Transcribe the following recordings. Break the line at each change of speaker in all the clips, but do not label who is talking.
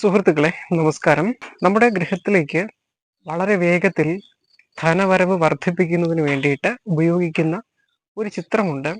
സുഹൃത്തുക്കളെ നമസ്കാരം. നമ്മുടെ ഗൃഹത്തിലേക്ക് വളരെ വേഗത്തിൽ ധനവരവ് വർദ്ധിപ്പിക്കുന്നതിന് വേണ്ടിയിട്ട് ഉപയോഗിക്കുന്ന ഒരു ചിത്രമുണ്ട്.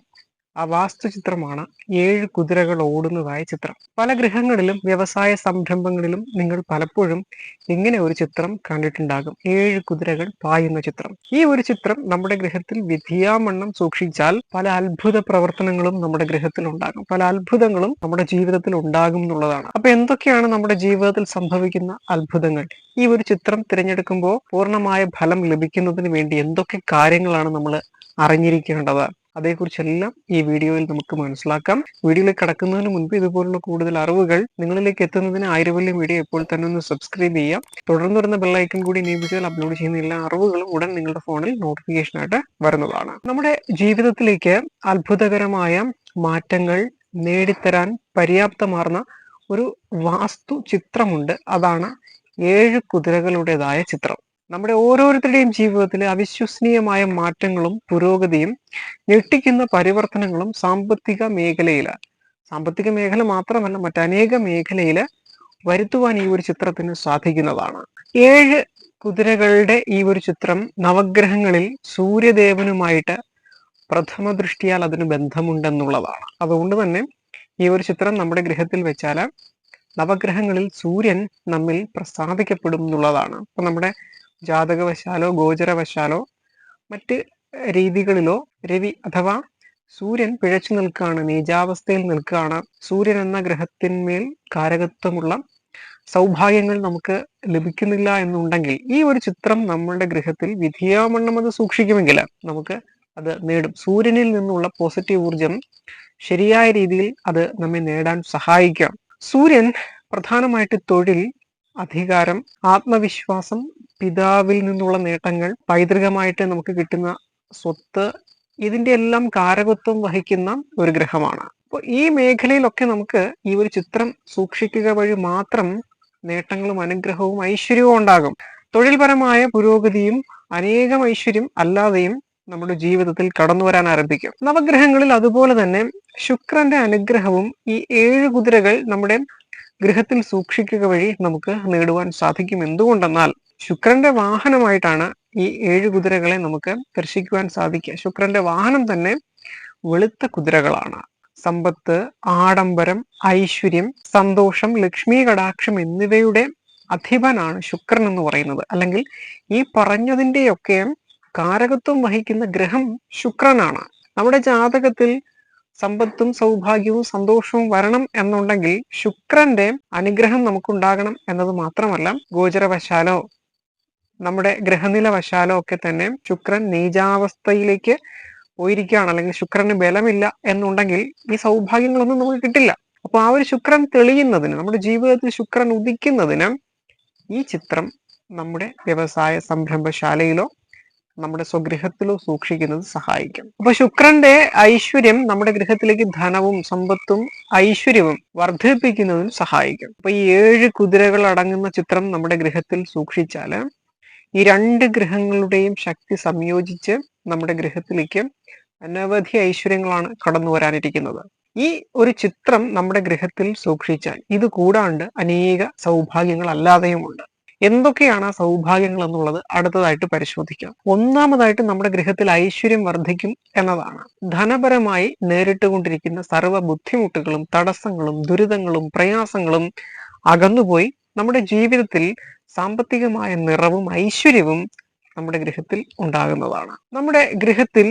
ആ വാസ്തു ചിത്രമാണ് ഏഴ് കുതിരകൾ ഓടുന്നതായ ചിത്രം. പല ഗൃഹങ്ങളിലും വ്യവസായ സംരംഭങ്ങളിലും നിങ്ങൾ പലപ്പോഴും ഇങ്ങനെ ഒരു ചിത്രം കണ്ടിട്ടുണ്ടാകും. ഏഴ് കുതിരകൾ പായുന്ന ചിത്രം. ഈ ഒരു ചിത്രം നമ്മുടെ ഗൃഹത്തിൽ വിധിയാമണ്ണം സൂക്ഷിച്ചാൽ പല അത്ഭുത പ്രവർത്തനങ്ങളും നമ്മുടെ ഗൃഹത്തിൽ ഉണ്ടാകും. പല അത്ഭുതങ്ങളും നമ്മുടെ ജീവിതത്തിൽ ഉണ്ടാകും എന്നുള്ളതാണ്. അപ്പൊ എന്തൊക്കെയാണ് നമ്മുടെ ജീവിതത്തിൽ സംഭവിക്കുന്ന അത്ഭുതങ്ങൾ? ഈ ഒരു ചിത്രം തിരഞ്ഞെടുക്കുമ്പോൾ പൂർണമായ ഫലം ലഭിക്കുന്നതിന് വേണ്ടി എന്തൊക്കെ കാര്യങ്ങളാണ് നമ്മൾ അറിഞ്ഞിരിക്കേണ്ടത്? അതേക്കുറിച്ചെല്ലാം ഈ വീഡിയോയിൽ നമുക്ക് മനസ്സിലാക്കാം. വീഡിയോയിലേക്ക് കടക്കുന്നതിന് മുൻപ് ഇതുപോലുള്ള കൂടുതൽ അറിവുകൾ നിങ്ങളിലേക്ക് എത്തുന്നതിന് ആയിരവല്യം വീഡിയോ എപ്പോൾ തന്നെ ഒന്ന് സബ്സ്ക്രൈബ് ചെയ്യാം. തുടർന്ന് വരുന്ന ബെല്ലൈക്കൺ കൂടി നിയമിച്ചാൽ അപ്ലോഡ് ചെയ്യുന്ന എല്ലാ അറിവുകളും ഉടൻ നിങ്ങളുടെ ഫോണിൽ നോട്ടിഫിക്കേഷൻ ആയിട്ട് വരുന്നതാണ്. നമ്മുടെ ജീവിതത്തിലേക്ക് അത്ഭുതകരമായ മാറ്റങ്ങൾ നേടിത്തരാൻ പര്യാപ്തമാർന്ന ഒരു വാസ്തു ചിത്രമുണ്ട് അതാണ് ഏഴ് കുതിരകളുടേതായ ചിത്രം. നമ്മുടെ ഓരോരുത്തരുടെയും ജീവിതത്തിലെ അവിശ്വസനീയമായ മാറ്റങ്ങളും പുരോഗതിയും ഞെട്ടിക്കുന്ന പരിവർത്തനങ്ങളും സാമ്പത്തിക മേഖലയിൽ സാമ്പത്തിക മേഖല മാത്രമല്ല മറ്റനേക മേഖലയിൽ വരുത്തുവാൻ ഈ ഒരു ചിത്രത്തിന് സാധിക്കുന്നതാണ്. ഏഴ് കുതിരകളുടെ ഈ ഒരു ചിത്രം നവഗ്രഹങ്ങളിൽ സൂര്യദേവനുമായിട്ട് പ്രഥമ ദൃഷ്ടിയാൽ അതിന് ബന്ധമുണ്ടെന്നുള്ളതാണ്. അതുകൊണ്ട് തന്നെ ഈ ഒരു ചിത്രം നമ്മുടെ ഗൃഹത്തിൽ വെച്ചാൽ നവഗ്രഹങ്ങളിൽ സൂര്യൻ നമ്മിൽ പ്രസാദിക്കപ്പെടും എന്നുള്ളതാണ്. അപ്പൊ നമ്മുടെ ജാതകവശാലോ ഗോചരവശാലോ മറ്റ് രീതികളിലോ രവി അഥവാ സൂര്യൻ പിഴച്ചു നിൽക്കുകയാണ് നീചാവസ്ഥയിൽ നിൽക്കുകയാണ് സൂര്യൻ എന്ന ഗ്രഹത്തിന്മേൽ കാരകത്വമുള്ള സൗഭാഗ്യങ്ങൾ നമുക്ക് ലഭിക്കുന്നില്ല എന്നുണ്ടെങ്കിൽ ഈ ഒരു ചിത്രം നമ്മളുടെ ഗൃഹത്തിൽ വിധിയാവണ്ണം അത് സൂക്ഷിക്കുമെങ്കിൽ നമുക്ക് അത് നേടും. സൂര്യനിൽ നിന്നുള്ള പോസിറ്റീവ് ഊർജം ശരിയായ രീതിയിൽ അത് നമ്മെ നേടാൻ സഹായിക്കാം. സൂര്യൻ പ്രധാനമായിട്ട് തൊഴിൽ അധികാരം ആത്മവിശ്വാസം പിതാവിൽ നിന്നുള്ള നേട്ടങ്ങൾ പൈതൃകമായിട്ട് നമുക്ക് കിട്ടുന്ന സ്വത്ത് ഇതിന്റെ എല്ലാം കാരകത്വം വഹിക്കുന്ന ഒരു ഗ്രഹമാണ്. അപ്പോൾ ഈ മേഖലയിലൊക്കെ നമുക്ക് ഈ ഒരു ചിത്രം സൂക്ഷിക്കുക വഴി മാത്രം നേട്ടങ്ങളും അനുഗ്രഹവും ഐശ്വര്യവും ഉണ്ടാകും. തൊഴിൽപരമായ പുരോഗതിയും അനേകം ഐശ്വര്യം അല്ലാതെയും നമ്മുടെ ജീവിതത്തിൽ കടന്നു വരാൻ ആരംഭിക്കും. നവഗ്രഹങ്ങളിൽ അതുപോലെ തന്നെ ശുക്രന്റെ അനുഗ്രഹവും ഈ ഏഴ് കുതിരകൾ നമ്മുടെ ഗൃഹത്തിൽ സൂക്ഷിക്കുക വഴി നമുക്ക് നേടുവാൻ സാധിക്കും. എന്തുകൊണ്ടെന്നാൽ ശുക്രന്റെ വാഹനമായിട്ടാണ് ഈ ഏഴ് കുതിരകളെ നമുക്ക് ദർശിക്കുവാൻ സാധിക്കുക. ശുക്രന്റെ വാഹനം തന്നെ വെളുത്ത കുതിരകളാണ്. സമ്പത്ത് ആഡംബരം ഐശ്വര്യം സന്തോഷം ലക്ഷ്മി കടാക്ഷം എന്നിവയുടെ അധിപനാണ് ശുക്രൻ എന്ന് പറയുന്നത്. അല്ലെങ്കിൽ ഈ പറഞ്ഞതിന്റെയൊക്കെ കാരകത്വം വഹിക്കുന്ന ഗ്രഹം ശുക്രനാണ്. നമ്മുടെ ജാതകത്തിൽ സമ്പത്തും സൗഭാഗ്യവും സന്തോഷവും വരണം എന്നുണ്ടെങ്കിൽ ശുക്രന്റെ അനുഗ്രഹം നമുക്കുണ്ടാകണം എന്നത് മാത്രമല്ല ഗോചരവശാലോ നമ്മുടെ ഗ്രഹനില വശാലോ ഒക്കെ തന്നെ ശുക്രൻ നീചാവസ്ഥയിലേക്ക് പോയിരിക്കുകയാണ്. അല്ലെങ്കിൽ ശുക്രന് ബലമില്ല എന്നുണ്ടെങ്കിൽ ഈ സൗഭാഗ്യങ്ങളൊന്നും നമുക്ക് കിട്ടില്ല. അപ്പൊ ആ ഒരു ശുക്രൻ തെളിയുന്നതിന് നമ്മുടെ ജീവിതത്തിൽ ശുക്രൻ ഉദിക്കുന്നതിന് ഈ ചിത്രം നമ്മുടെ വ്യവസായ സംരംഭശാലയിലോ നമ്മുടെ സ്വഗൃഹത്തിലോ സൂക്ഷിക്കുന്നത് സഹായിക്കും. അപ്പൊ ശുക്രന്റെ ഐശ്വര്യം നമ്മുടെ ഗൃഹത്തിലേക്ക് ധനവും സമ്പത്തും ഐശ്വര്യവും വർദ്ധിപ്പിക്കുന്നതിന് സഹായിക്കും. അപ്പൊ ഈ ഏഴ് കുതിരകൾ അടങ്ങുന്ന ചിത്രം നമ്മുടെ ഗൃഹത്തിൽ സൂക്ഷിച്ചാൽ ഈ രണ്ട് ഗ്രഹങ്ങളുടെയും ശക്തി സംയോജിച്ച് നമ്മുടെ ഗൃഹത്തിലേക്ക് അനവധി ഐശ്വര്യങ്ങളാണ് കടന്നു വരാനിരിക്കുന്നത്. ഈ ഒരു ചിത്രം നമ്മുടെ ഗൃഹത്തിൽ സൂക്ഷിച്ചാൽ ഇത് കൂടാണ്ട് അനേക സൗഭാഗ്യങ്ങൾ അല്ലാതെയുമുണ്ട് എന്തൊക്കെയാണ് ആ സൗഭാഗ്യങ്ങൾ എന്നുള്ളത് അടുത്തതായിട്ട് പരിശോധിക്കാം. ഒന്നാമതായിട്ട് നമ്മുടെ ഗൃഹത്തിൽ ഐശ്വര്യം വർദ്ധിക്കും എന്നതാണ്. ധനപരമായി നേരിട്ടുകൊണ്ടിരിക്കുന്ന സർവ ബുദ്ധിമുട്ടുകളും തടസ്സങ്ങളും ദുരിതങ്ങളും പ്രയാസങ്ങളും അകന്നുപോയി നമ്മുടെ ജീവിതത്തിൽ സാമ്പത്തികമായ നിറവും ഐശ്വര്യവും നമ്മുടെ ഗൃഹത്തിൽ ഉണ്ടാകുന്നതാണ്. നമ്മുടെ ഗൃഹത്തിൽ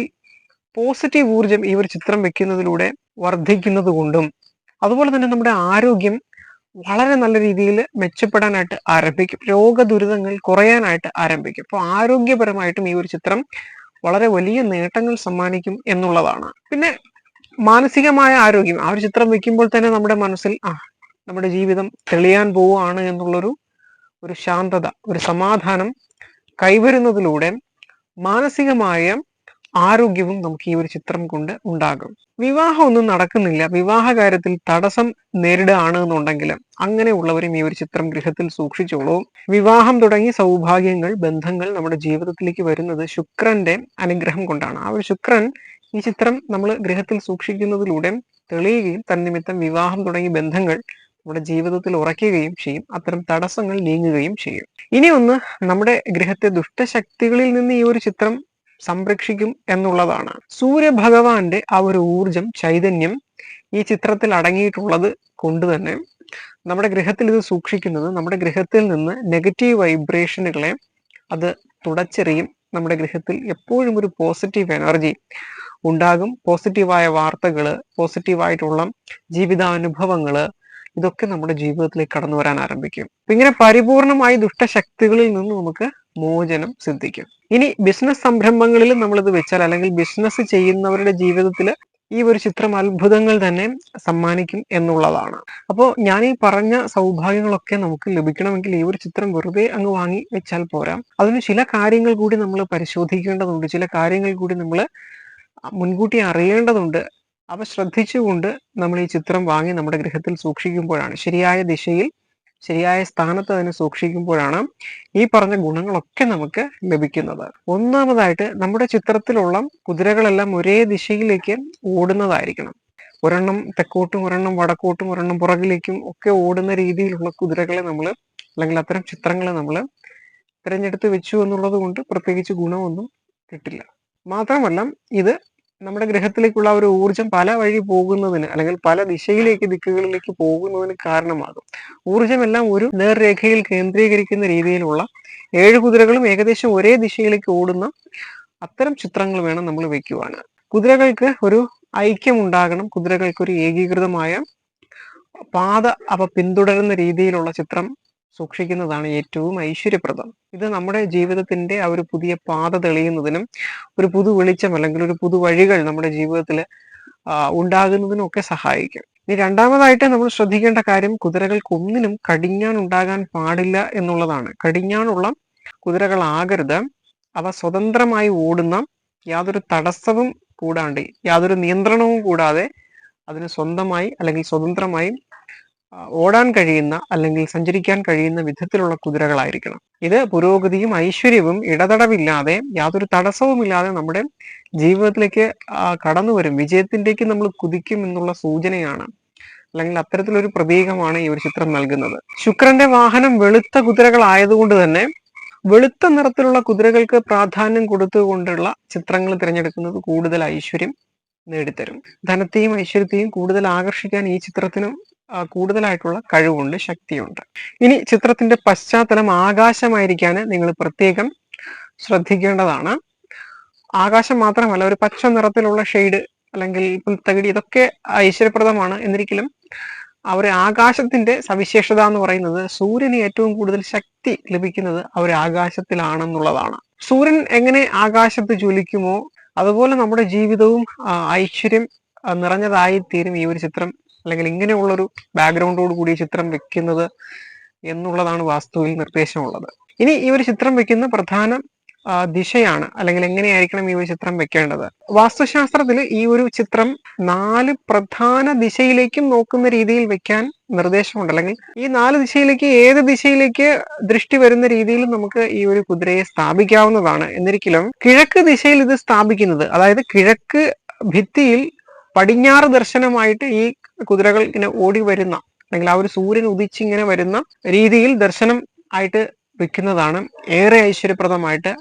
പോസിറ്റീവ് ഊർജം ഈ ഒരു ചിത്രം വെക്കുന്നതിലൂടെ വർദ്ധിക്കുന്നത് കൊണ്ടും അതുപോലെ തന്നെ നമ്മുടെ ആരോഗ്യം വളരെ നല്ല രീതിയിൽ മെച്ചപ്പെടാനായിട്ട് ആരംഭിക്കും. രോഗദുരിതങ്ങൾ കുറയാനായിട്ട് ആരംഭിക്കും. അപ്പോൾ ആരോഗ്യപരമായിട്ടും ഈ ഒരു ചിത്രം വളരെ വലിയ നേട്ടങ്ങൾ സമ്മാനിക്കും എന്നുള്ളതാണ്. പിന്നെ മാനസികമായ ആരോഗ്യം. ആ ഒരു ചിത്രം വെക്കുമ്പോൾ തന്നെ നമ്മുടെ മനസ്സിൽ ആ നമ്മുടെ ജീവിതം തെളിയാൻ പോവുകയാണ് എന്നുള്ളൊരു ഒരു ശാന്തത ഒരു സമാധാനം കൈവരുന്നതിലൂടെ മാനസികമായ ആരോഗ്യവും നമുക്ക് ഈ ഒരു ചിത്രം കൊണ്ട് ഉണ്ടാകും. വിവാഹം ഒന്നും നടക്കുന്നില്ല. വിവാഹ കാര്യത്തിൽ തടസ്സം നേരിടുകയാണ് എന്നുണ്ടെങ്കിൽ അങ്ങനെയുള്ളവരും ഈ ഒരു ചിത്രം ഗൃഹത്തിൽ സൂക്ഷിച്ചോളൂ. വിവാഹം തുടങ്ങി സൗഭാഗ്യങ്ങൾ ബന്ധങ്ങൾ നമ്മുടെ ജീവിതത്തിലേക്ക് വരുന്നത് ശുക്രന്റെ അനുഗ്രഹം കൊണ്ടാണ്. ആ ഒരു ശുക്രൻ ഈ ചിത്രം നമ്മൾ ഗൃഹത്തിൽ സൂക്ഷിക്കുന്നതിലൂടെ തെളിയുകയും തന്നിമിത്തം വിവാഹം തുടങ്ങിയ ബന്ധങ്ങൾ നമ്മുടെ ജീവിതത്തിൽ ഉറയ്ക്കുകയും ചെയ്യും. അത്തരം തടസ്സങ്ങൾ നീങ്ങുകയും ചെയ്യും. ഇനി ഒന്ന് നമ്മുടെ ഗൃഹത്തെ ദുഷ്ടശക്തികളിൽ നിന്ന് ഈ ഒരു ചിത്രം സംരക്ഷിക്കും എന്നുള്ളതാണ്. സൂര്യഭഗവാന്റെ ആ ഒരു ഊർജം ചൈതന്യം ഈ ചിത്രത്തിൽ അടങ്ങിയിട്ടുള്ളത് കൊണ്ട് തന്നെ നമ്മുടെ ഗൃഹത്തിൽ ഇത് സൂക്ഷിക്കുന്നത് നമ്മുടെ ഗൃഹത്തിൽ നിന്ന് നെഗറ്റീവ് വൈബ്രേഷനുകളെ അത് തുടച്ചെറിയും. നമ്മുടെ ഗൃഹത്തിൽ എപ്പോഴും ഒരു പോസിറ്റീവ് എനർജി ഉണ്ടാകും. പോസിറ്റീവായ വാർത്തകൾ പോസിറ്റീവായിട്ടുള്ള ജീവിതാനുഭവങ്ങൾ ഇതൊക്കെ നമ്മുടെ ജീവിതത്തിലേക്ക് കടന്നു വരാൻ ആരംഭിക്കും. ഇങ്ങനെ പരിപൂർണമായി ദുഷ്ടശക്തികളിൽ നിന്ന് നമുക്ക് മോചനം സിദ്ധിക്കും. ഇനി ബിസിനസ് സംരംഭങ്ങളിൽ നമ്മളിത് വെച്ചാൽ അല്ലെങ്കിൽ ബിസിനസ് ചെയ്യുന്നവരുടെ ജീവിതത്തിൽ ഈ ഒരു ചിത്രം അത്ഭുതങ്ങൾ തന്നെ സമ്മാനിക്കും എന്നുള്ളതാണ്. അപ്പോൾ ഞാൻ ഈ പറഞ്ഞ സൗഭാഗ്യങ്ങളൊക്കെ നമുക്ക് ലഭിക്കണമെങ്കിൽ ഈ ഒരു ചിത്രം വെറുതെ അങ്ങ് വാങ്ങി വെച്ചാൽ പോരാ. അതിന് ചില കാര്യങ്ങൾ കൂടി നമ്മൾ പരിശോധിക്കേണ്ടതുണ്ട്. ചില കാര്യങ്ങൾ കൂടി നമ്മൾ മുൻകൂട്ടി അറിയേണ്ടതുണ്ട് അവ ശ്രദ്ധിച്ചുകൊണ്ട് നമ്മൾ ഈ ചിത്രം വാങ്ങി നമ്മുടെ ഗൃഹത്തിൽ സൂക്ഷിക്കുമ്പോഴാണ്. ശരിയായ ദിശയിൽ ശരിയായ സ്ഥാനത്ത് അതിനെ സൂക്ഷിക്കുമ്പോഴാണ് ഈ പറഞ്ഞ ഗുണങ്ങളൊക്കെ നമുക്ക് ലഭിക്കുന്നത്. ഒന്നാമതായിട്ട് നമ്മുടെ ചിത്രത്തിലുള്ള കുതിരകളെല്ലാം ഒരേ ദിശയിലേക്ക് ഓടുന്നതായിരിക്കണം. ഒരെണ്ണം തെക്കോട്ടും ഒരെണ്ണം വടക്കോട്ടും ഒരെണ്ണം പുറകിലേക്കും ഒക്കെ ഓടുന്ന രീതിയിലുള്ള കുതിരകളെ നമ്മൾ അല്ലെങ്കിൽ അത്തരം ചിത്രങ്ങളെ നമ്മൾ തിരഞ്ഞെടുത്ത് വെച്ചു എന്നുള്ളത് കൊണ്ട് പ്രത്യേകിച്ച് ഗുണമൊന്നും കിട്ടില്ല. മാത്രമല്ല ഇത് നമ്മുടെ ഗ്രഹത്തിലേക്കുള്ള ഒരു ഊർജം പല വഴി പോകുന്നതിന് അല്ലെങ്കിൽ പല ദിശയിലേക്ക് ദിക്കുകളിലേക്ക് പോകുന്നതിന് കാരണമാകും. ഊർജമെല്ലാം ഒരു നേർരേഖയിൽ കേന്ദ്രീകരിക്കുന്ന രീതിയിലുള്ള ഏഴ് കുതിരകളും ഏകദേശം ഒരേ ദിശയിലേക്ക് ഓടുന്ന അത്തരം ചിത്രങ്ങൾ വേണം നമ്മൾ വെക്കുവാണ്. കുതിരകൾക്ക് ഒരു ഐക്യം ഉണ്ടാകണം കുതിരകൾക്ക് ഒരു ഏകീകൃതമായ പാത അവ പിന്തുടരുന്ന രീതിയിലുള്ള ചിത്രം സൂക്ഷിക്കുന്നതാണ് ഏറ്റവും ഐശ്വര്യപ്രദം. ഇത് നമ്മുടെ ജീവിതത്തിന്റെ ആ ഒരു പുതിയ പാത തെളിയുന്നതിനും ഒരു പുതു വെളിച്ചം അല്ലെങ്കിൽ ഒരു പുതു വഴികൾ നമ്മുടെ ജീവിതത്തിൽ ഉണ്ടാകുന്നതിനും ഒക്കെ സഹായിക്കും. ഇനി രണ്ടാമതായിട്ട് നമ്മൾ ശ്രദ്ധിക്കേണ്ട കാര്യം കുതിരകൾക്ക് ഒന്നിനും കടിഞ്ഞാൻ ഉണ്ടാകാൻ പാടില്ല എന്നുള്ളതാണ്. കടിഞ്ഞാണുള്ള കുതിരകളാകരുത്. അവ സ്വതന്ത്രമായി ഓടുന്ന യാതൊരു തടസ്സവും കൂടാണ്ട് യാതൊരു നിയന്ത്രണവും കൂടാതെ അതിന് സ്വന്തമായി അല്ലെങ്കിൽ സ്വതന്ത്രമായി ഓടാൻ കഴിയുന്ന അല്ലെങ്കിൽ സഞ്ചരിക്കാൻ കഴിയുന്ന വിധത്തിലുള്ള കുതിരകളായിരിക്കണം. ഇത് പുരോഗതിയും ഐശ്വര്യവും ഇടതടവില്ലാതെ യാതൊരു തടസ്സവുമില്ലാതെ നമ്മുടെ ജീവിതത്തിലേക്ക് കടന്നു വരും വിജയത്തിലേക്ക് നമ്മൾ കുതിക്കും എന്നുള്ള സൂചനയാണ് അല്ലെങ്കിൽ അത്തരത്തിലൊരു പ്രതീകമാണ് ഈ ഒരു ചിത്രം നൽകുന്നത്. ശുക്രന്റെ വാഹനം വെളുത്ത കുതിരകളായതുകൊണ്ട് തന്നെ വെളുത്ത നിറത്തിലുള്ള കുതിരകൾക്ക് പ്രാധാന്യം കൊടുത്തുകൊണ്ടുള്ള ചിത്രങ്ങൾ തിരഞ്ഞെടുക്കുന്നത് കൂടുതൽ ഐശ്വര്യം നേടിത്തരും. ധനത്തെയും ഐശ്വര്യത്തെയും കൂടുതൽ ആകർഷിക്കാൻ ഈ ചിത്രത്തിനും കൂടുതലായിട്ടുള്ള കഴിവുണ്ട് ശക്തിയുണ്ട്. ഇനി ചിത്രത്തിന്റെ പശ്ചാത്തലം ആകാശമായിരിക്കാൻ നിങ്ങൾ പ്രത്യേകം ശ്രദ്ധിക്കേണ്ടതാണ്. ആകാശം മാത്രമല്ല ഒരു പച്ച നിറത്തിലുള്ള ഷെയ്ഡ് അല്ലെങ്കിൽ പുൽത്തകിടി ഇതൊക്കെ ഐശ്വര്യപ്രദമാണ്. എന്നിരിക്കലും അവർ ആകാശത്തിന്റെ സവിശേഷത എന്ന് പറയുന്നത് സൂര്യന് ഏറ്റവും കൂടുതൽ ശക്തി ലഭിക്കുന്നത് അവർ ആകാശത്തിലാണെന്നുള്ളതാണ്. സൂര്യൻ എങ്ങനെ ആകാശത്ത് ജ്വലിക്കുമോ അതുപോലെ നമ്മുടെ ജീവിതവും ഐശ്വര്യം നിറഞ്ഞതായി തീരും ഈ ഒരു ചിത്രം. അല്ലെങ്കിൽ ഇങ്ങനെയുള്ളൊരു ബാക്ക്ഗ്രൗണ്ടോട് കൂടി ചിത്രം വെക്കുന്നത് എന്നുള്ളതാണ് വാസ്തുവിൽ നിർദ്ദേശമുള്ളത്. ഇനി ഈ ഒരു ചിത്രം വെക്കുന്ന പ്രധാന ദിശയാണ് അല്ലെങ്കിൽ എങ്ങനെയായിരിക്കണം ഈ ഒരു ചിത്രം വെക്കേണ്ടത്? വാസ്തുശാസ്ത്രത്തിൽ ഈ ഒരു ചിത്രം നാല് പ്രധാന ദിശയിലേക്കും നോക്കുന്ന രീതിയിൽ വെക്കാൻ നിർദ്ദേശമുണ്ട്. അല്ലെങ്കിൽ ഈ നാല് ദിശയിലേക്ക് ഏത് ദിശയിലേക്ക് ദൃഷ്ടി വരുന്ന രീതിയിൽ നമുക്ക് ഈ ഒരു കുതിരയെ സ്ഥാപിക്കാവുന്നതാണ്. എന്നിരിക്കലും കിഴക്ക് ദിശയിൽ ഇത് സ്ഥാപിക്കുന്നത് അതായത് കിഴക്ക് ഭിത്തിയിൽ പടിഞ്ഞാറ് ദർശനമായിട്ട് ഈ കുതിരകൾ ഇങ്ങനെ ഓടി വരുന്ന അല്ലെങ്കിൽ ആ ഒരു സൂര്യൻ ഉദിച്ചിങ്ങനെ വരുന്ന രീതിയിൽ ദർശനം ആയിട്ട് വെക്കുന്നതാണ് ഏറെ ഐശ്വര്യപ്രദമായിട്ട്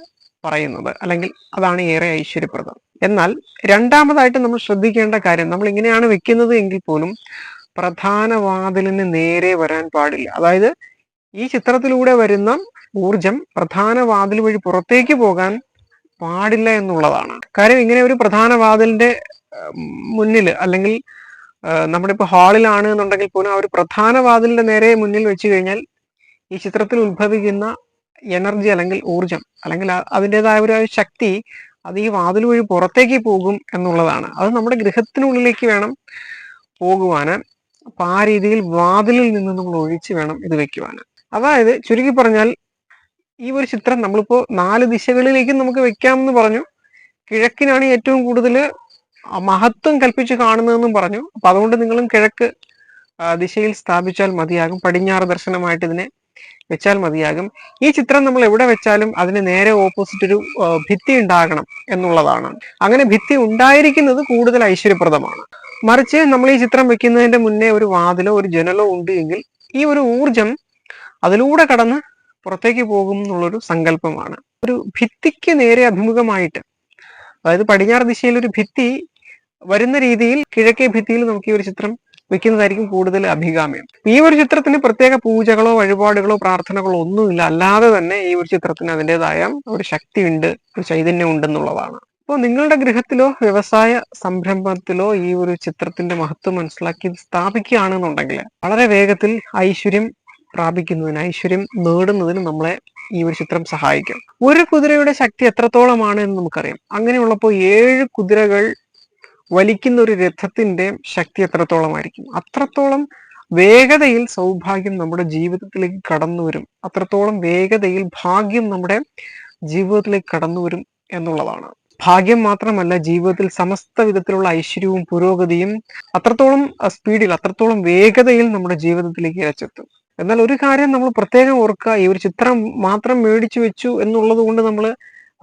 പറയുന്നത്. അല്ലെങ്കിൽ അതാണ് ഏറെ ഐശ്വര്യപ്രദം. എന്നാൽ രണ്ടാമതായിട്ട് നമ്മൾ ശ്രദ്ധിക്കേണ്ട കാര്യം നമ്മൾ ഇങ്ങനെയാണ് വെക്കുന്നത് എങ്കിൽ പോലും പ്രധാന വാതിലിന് നേരെ വരാൻ പാടില്ല. അതായത് ഈ ചിത്രത്തിലൂടെ വരുന്ന ഊർജം പ്രധാന വാതിൽ വഴി പുറത്തേക്ക് പോകാൻ പാടില്ല എന്നുള്ളതാണ്. കാര്യം ഇങ്ങനെ ഒരു പ്രധാന വാതിലിന്റെ മുന്നിൽ അല്ലെങ്കിൽ നമ്മുടെ ഇപ്പോൾ ഹാളിലാണ് എന്നുണ്ടെങ്കിൽ പോലും ആ ഒരു പ്രധാന വാതിലിന്റെ നേരെ മുന്നിൽ വെച്ച് കഴിഞ്ഞാൽ ഈ ചിത്രത്തിൽ ഉത്ഭവിക്കുന്ന എനർജി അല്ലെങ്കിൽ ഊർജം അല്ലെങ്കിൽ അതിന്റെതായ ഒരു ശക്തി അത് ഈ വാതിൽ വഴി പുറത്തേക്ക് പോകും എന്നുള്ളതാണ്. അത് നമ്മുടെ ഗൃഹത്തിനുള്ളിലേക്ക് വേണം പോകുവാന്. അപ്പൊ ആ രീതിയിൽ വാതിലിൽ നിന്ന് നമ്മൾ ഒഴിച്ച് വേണം ഇത് വെക്കുവാന്. അതായത് ചുരുക്കി പറഞ്ഞാൽ ഈ ഒരു ചിത്രം നമ്മളിപ്പോ നാല് ദിശകളിലേക്കും നമുക്ക് വെക്കാമെന്ന് പറഞ്ഞു. കിഴക്കിനാണ് ഏറ്റവും കൂടുതൽ മഹത്വം കൽപ്പിച്ച് കാണുന്നതെന്നും പറഞ്ഞു. അപ്പൊ അതുകൊണ്ട് നിങ്ങളും കിഴക്ക് ദിശയിൽ സ്ഥാപിച്ചാൽ മതിയാകും. പടിഞ്ഞാറ് ദർശനമായിട്ട് ഇതിനെ വെച്ചാൽ മതിയാകും. ഈ ചിത്രം നമ്മൾ എവിടെ വെച്ചാലും അതിന് നേരെ ഓപ്പോസിറ്റ് ഒരു ഭിത്തി ഉണ്ടാകണം എന്നുള്ളതാണ്. അങ്ങനെ ഭിത്തി ഉണ്ടായിരിക്കുന്നത് കൂടുതൽ ഐശ്വര്യപ്രദമാണ്. മറിച്ച് നമ്മൾ ഈ ചിത്രം വെക്കുന്നതിന്റെ മുന്നേ ഒരു വാതിലോ ഒരു ജനലോ ഉണ്ട് എങ്കിൽ ഈ ഒരു ഊർജം അതിലൂടെ കടന്ന് പുറത്തേക്ക് പോകും എന്നുള്ളൊരു സങ്കല്പമാണ്. ഒരു ഭിത്തിക്ക് നേരെ അഭിമുഖമായിട്ട് അതായത് പടിഞ്ഞാറ് ദിശയിൽ ഒരു ഭിത്തി വരുന്ന രീതിയിൽ കിഴക്കേ ഭിത്തിയിൽ നമുക്ക് ഈ ഒരു ചിത്രം വെക്കുന്നതായിരിക്കും കൂടുതൽ അഭികാമ്യം. ഈ ഒരു ചിത്രത്തിന് പ്രത്യേക പൂജകളോ വഴിപാടുകളോ പ്രാർത്ഥനകളോ ഒന്നുമില്ല. അല്ലാതെ തന്നെ ഈ ഒരു ചിത്രത്തിന് അതിന്റെതായ ഒരു ശക്തിയുണ്ട് ഒരു ചൈതന്യം ഉണ്ടെന്നുള്ളതാണ് അപ്പോൾ നിങ്ങളുടെ ഗൃഹത്തിലോ വ്യവസായ സംരംഭത്തിലോ ഈ ഒരു ചിത്രത്തിന്റെ മഹത്വം മനസ്സിലാക്കി സ്ഥാപിക്കുകയാണെന്നുണ്ടെങ്കിൽ വളരെ വേഗത്തിൽ ഐശ്വര്യം പ്രാപിക്കുന്നതിന് ഐശ്വര്യം നേടുന്നതിന് നമ്മളെ ഈ ഒരു ചിത്രം സഹായിക്കും. ഒരു കുതിരയുടെ ശക്തി എത്രത്തോളമാണ് എന്ന് നമുക്കറിയാം. അങ്ങനെയുള്ളപ്പോൾ ഏഴ് കുതിരകൾ വലിക്കുന്ന ഒരു രഥത്തിന്റെ ശക്തി എത്രത്തോളമായിരിക്കും? അത്രത്തോളം വേഗതയിൽ സൗഭാഗ്യം നമ്മുടെ ജീവിതത്തിലേക്ക് കടന്നു വരും. അത്രത്തോളം വേഗതയിൽ ഭാഗ്യം നമ്മുടെ ജീവിതത്തിലേക്ക് കടന്നു വരും എന്നുള്ളതാണ്. ഭാഗ്യം മാത്രമല്ല ജീവിതത്തിൽ സമസ്ത വിധത്തിലുള്ള ഐശ്വര്യവും പുരോഗതിയും അത്രത്തോളം സ്പീഡിൽ അത്രത്തോളം വേഗതയിൽ നമ്മുടെ ജീവിതത്തിലേക്ക് ഇരച്ചെത്തും എന്നാൽ ഒരു കാര്യം നമ്മൾ പ്രത്യേകം ഓർക്കുക ഈ ഒരു ചിത്രം മാത്രം മേടിച്ചു വെച്ചു എന്നുള്ളത് കൊണ്ട് നമ്മൾ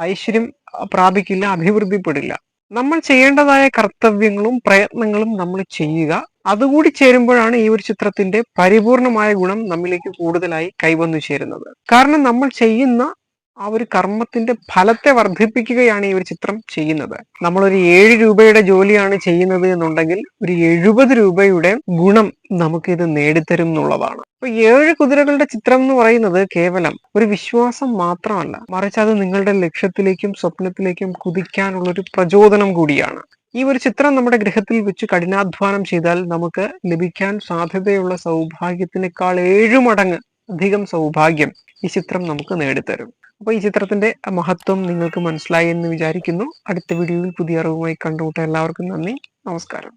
ഐശ്വര്യം പ്രാപിക്കില്ല അഭിവൃദ്ധിപ്പെടില്ല. നമ്മൾ ചെയ്യേണ്ടതായ കർത്തവ്യങ്ങളും പ്രയത്നങ്ങളും നമ്മൾ ചെയ്യുക. അതുകൂടി ചേരുമ്പോഴാണ് ഈ ഒരു ചിത്രത്തിന്റെ പരിപൂർണമായ ഗുണം നമ്മിലേക്ക് കൂടുതലായി കൈവന്നു ചേരുന്നത്. കാരണം നമ്മൾ ചെയ്യുന്ന ആ ഒരു കർമ്മത്തിന്റെ ഫലത്തെ വർദ്ധിപ്പിക്കുകയാണ് ഈ ഒരു ചിത്രം ചെയ്യുന്നത്. നമ്മൾ ഒരു ഏഴ് രൂപയുടെ ജോലിയാണ് ചെയ്യുന്നത് എന്നുണ്ടെങ്കിൽ ഒരു എഴുപത് രൂപയുടെ ഗുണം നമുക്കിത് നേടിത്തരും എന്നുള്ളതാണ്. അപ്പൊ ഏഴ് കുതിരകളുടെ ചിത്രം എന്ന് പറയുന്നത് കേവലം ഒരു വിശ്വാസം മാത്രമല്ല മറിച്ച് അത് നിങ്ങളുടെ ലക്ഷ്യത്തിലേക്കും സ്വപ്നത്തിലേക്കും കുതിക്കാനുള്ള ഒരു പ്രചോദനം കൂടിയാണ്. ഈ ഒരു ചിത്രം നമ്മുടെ ഗ്രഹത്തിൽ വെച്ച് കഠിനാധ്വാനം ചെയ്താൽ നമുക്ക് ലഭിക്കാൻ സാധ്യതയുള്ള സൗഭാഗ്യത്തിനേക്കാൾ ഏഴു മടങ്ങ് അധികം സൗഭാഗ്യം ഈ ചിത്രം നമുക്ക് നേടിത്തരും. അപ്പോൾ ഈ ചിത്രത്തിന്റെ മഹത്വം നിങ്ങൾക്ക് മനസ്സിലായി എന്ന് വിചാരിക്കുന്നു. അടുത്ത വീഡിയോയിൽ പുതിയ അറിവുമായി കണ്ടുമുട്ട എല്ലാവർക്കും നന്ദി. നമസ്കാരം.